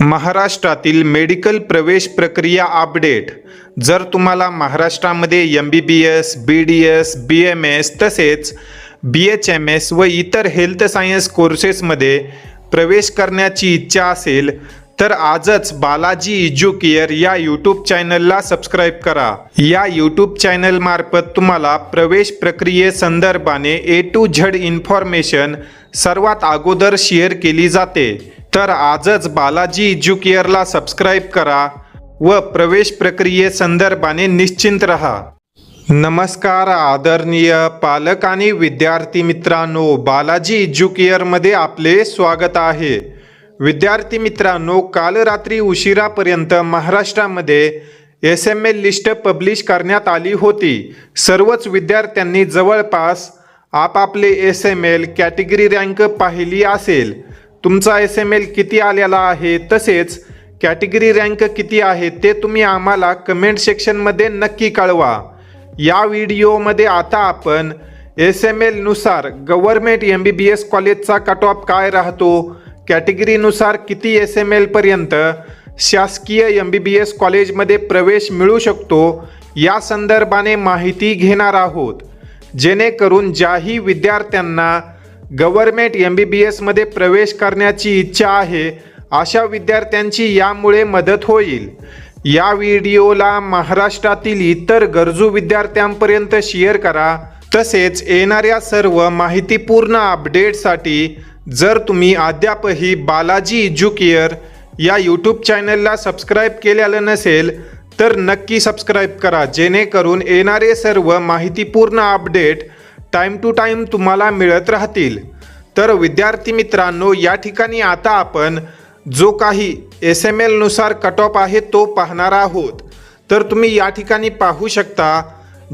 महाराष्ट्रातील मेडिकल प्रवेश प्रक्रिया अपडेट. जर तुम्हाला महाराष्ट्रामध्ये M B B S B D S B M S तसेच बी एच एम एस व इतर हेल्थ सायन्स कोर्सेसमध्ये प्रवेश करण्याची इच्छा असेल तर आजच बालाजी इज्युकेअर या यूट्यूब चॅनलला सबस्क्राईब करा. या यूट्यूब चॅनलमार्फत तुम्हाला प्रवेश प्रक्रियेसंदर्भाने ए टू झड इन्फॉर्मेशन सर्वात अगोदर शेअर केली जाते. तर आजच बालाजी इज्युकेअरला सबस्क्राईब करा व प्रवेश प्रक्रियेसंदर्भाने निश्चिंत रहा. नमस्कार आदरणीय पालक आणि विद्यार्थी मित्रांनो बालाजी इज्युकिअरमध्ये आपले स्वागत आहे. विद्यार्थी मित्रांनो काल रात्री उशिरापर्यंत महाराष्ट्रामध्ये S M L list publish करण्यात आली होती. सर्वच विद्यार्थ्यांनी जवळपास आपापले S M L category rank पाहिली असेल. तुमचा एस एम एल किती आलेला आहे? तसेच कॅटेगरी रँक किती आहे ते तुम्ही आम्हाला कमेंट सेक्शनमध्ये नक्की कळवा. या व्हिडिओमध्ये आता आपण S M एलनुसार government M B B S कॉलेजचा कट ऑफ काय राहतो? कॅटेगरीनुसार किती एस एम एलपर्यंत शासकीय एम बी बी एस कॉलेजमध्ये प्रवेश मिळू शकतो? या संदर्भाने माहिती घेणार आहोत. जेणेकरून ज्याही विद्यार्थ्यांना गव्हर्मेंट एम बी बी एसमध्ये प्रवेश करण्याची इच्छा आहे अशा विद्यार्थ्यांची यामुळे मदत होईल. या व्हिडिओला महाराष्ट्रातील इतर गरजू विद्यार्थ्यांपर्यंत शेअर करा. तसेच येणाऱ्या सर्व माहितीपूर्ण अपडेटसाठी जर तुम्ही अद्यापही बालाजी इज्युकेअर या यूट्यूब चॅनलला सबस्क्राईब केलेलं नसेल तर नक्की सबस्क्राईब करा जेणेकरून येणारे सर्व माहितीपूर्ण अपडेट टाईम टू टाईम तुम्हाला मिळत राहतील. तर विद्यार्थी मित्रांनो या ठिकाणी आता आपण जो काही एस एम एलनुसार कट ऑफ आहे तो पाहणार आहोत. तर तुम्ही या ठिकाणी पाहू शकता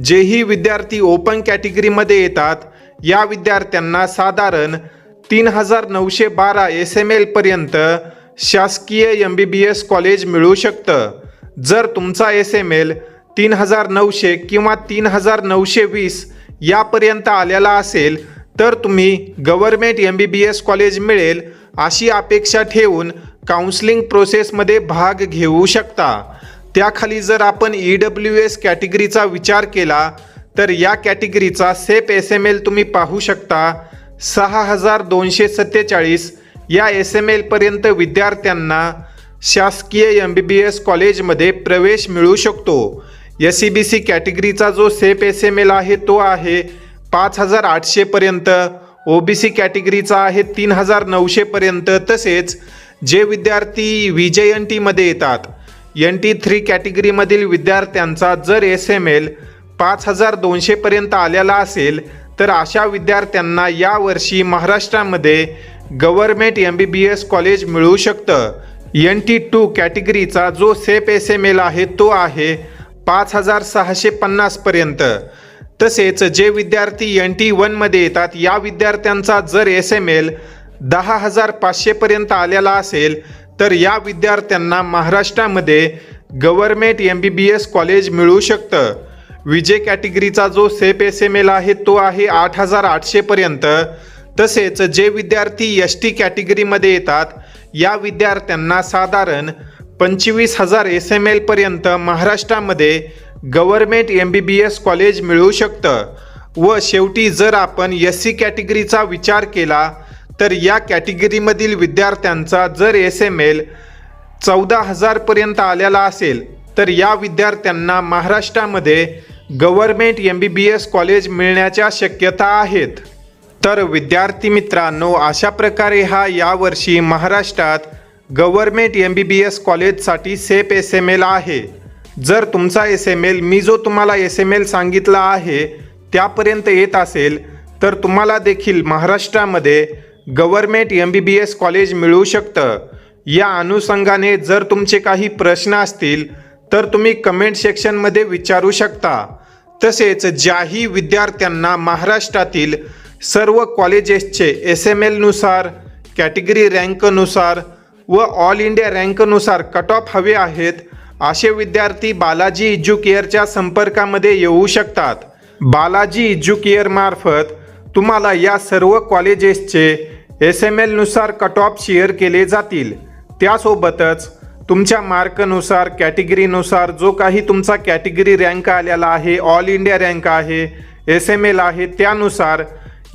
जेही विद्यार्थी ओपन कॅटेगरीमध्ये येतात या विद्यार्थ्यांना साधारण तीन हजार नऊशे बारा एस एम एलपर्यंत शासकीय M B B S college मिळू शकतं. जर तुमचा एस एम एल तीन हजार नऊशे किंवा तीन हजार नऊशे वीस यापर्यंत आलेला असेल तर तुम्ही government M B B S college मिळेल अशी अपेक्षा ठेवून काउन्सिलिंग प्रोसेसमध्ये भाग घेऊ शकता. त्याखाली जर आपण ई डब्ल्यू एस कॅटेगरीचा विचार केला तर या कॅटेगरीचा सेफ एस एम एल तुम्ही पाहू शकता. सहा हजार दोनशे सत्तेचाळीस या एस एम एलपर्यंत विद्यार्थ्यांना शासकीय एम बी बी एस कॉलेजमध्ये प्रवेश मिळू शकतो. एस सी बी सी कॅटेगरीचा जो सेफ एस एम एल आहे तो आहे पाच हजार आठशेपर्यंत ओ बी सी कॅटेगरीचा आहे तीन हजार नऊशेपर्यंत तसेच जे विद्यार्थी व्ही जे एन टीमध्ये येतात एन टी थ्री कॅटेगरीमधील विद्यार्थ्यांचा जर एस एम एल पाच हजार दोनशेपर्यंत आलेला असेल तर अशा विद्यार्थ्यांना यावर्षी महाराष्ट्रामध्ये government M B B S college मिळू शकतं. एन टी टू कॅटेगरीचा जो सेफ एस एम एल आहे तो आहे पाच हजार सहाशे पन्नासपर्यंत तसेच जे विद्यार्थी एन टी वनमध्ये येतात या विद्यार्थ्यांचा जर एस एम एल दहा हजार पाचशेपर्यंत आलेला असेल तर या विद्यार्थ्यांना महाराष्ट्रामध्ये government M B B S college मिळू शकतं. विजय कॅटेगरीचा जो सेफ एस एम एल आहे तो आहे आठ हजार आठशेपर्यंत तसेच जे विद्यार्थी एस टी कॅटेगरीमध्ये येतात या विद्यार्थ्यांना साधारण पंचवीस हजार एस एम एलपर्यंत महाराष्ट्रामध्ये government M B B S college मिळू शकतं. व शेवटी जर आपण एस सी कॅटेगरीचा विचार केला तर या कॅटेगरीमधील विद्यार्थ्यांचा जर एस एम एल चौदा हजारपर्यंत आलेला असेल तर या विद्यार्थ्यांना महाराष्ट्रामध्ये government M B B S college मिळण्याच्या शक्यता आहेत. तर विद्यार्थी मित्रांनो अशा प्रकारे हा यावर्षी महाराष्ट्रात government M B B S कॉलेजसाठी safe S M L आहे. जर तुमचा एस एम एल मी जो तुम्हाला एस एम एल सांगितला आहे त्यापर्यंत येत असेल तर तुम्हाला देखील महाराष्ट्रामध्ये government M B B S college मिळू शकतं. या अनुषंगाने जर तुमचे काही प्रश्न असतील तर तुम्ही कमेंट सेक्शनमध्ये विचारू शकता. तसेच ज्याही विद्यार्थ्यांना महाराष्ट्रातील सर्व कॉलेजेसचे एस एम एलनुसार कॅटेगरी रँकनुसार व ऑल इंडिया रँकनुसार कट ऑफ हवे आहेत असे विद्यार्थी बालाजी इज्युकेअरच्या संपर्कामध्ये येऊ शकतात. बालाजी इज्युकेअरमार्फत तुम्हाला या सर्व कॉलेजेसचे एस एम एलनुसार कट ऑफ शेअर केले जातील. त्यासोबतच तुमच्या मार्कनुसार कॅटेगरीनुसार जो काही तुमचा कॅटेगरी रँक आलेला आहे ऑल इंडिया रँक आहे एस एम एल आहे त्यानुसार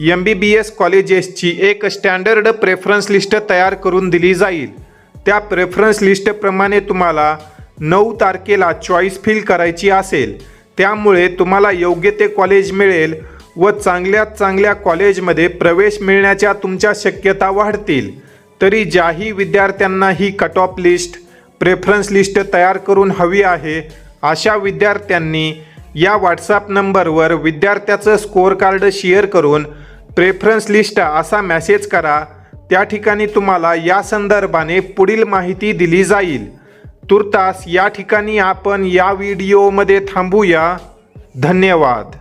एम बी बी एस कॉलेजेसची एक स्टँडर्ड प्रेफरन्स लिस्ट तयार करून दिली जाईल. त्या प्रेफरन्स लिस्टप्रमाणे तुम्हाला नऊ तारखेला चॉईस फिल करायची असेल. त्यामुळे तुम्हाला योग्य ते कॉलेज मिळेल व चांगल्यात चांगल्या कॉलेजमध्ये प्रवेश मिळण्याच्या तुमच्या शक्यता वाढतील. तरी ज्याही विद्यार्थ्यांना ही cut off list preference list तयार करून हवी आहे अशा विद्यार्थ्यांनी या व्हॉट्सॲप नंबरवर विद्यार्थ्याचं स्कोअर कार्ड शेअर करून प्रेफरन्स लिस्ट असा मॅसेज करा. त्या ठिकाणी तुम्हाला या संदर्भाने पुढील माहिती दिली जाईल. तुर्तास या ठिकाणी आपण या व्हिडिओमध्ये थांबूया. धन्यवाद.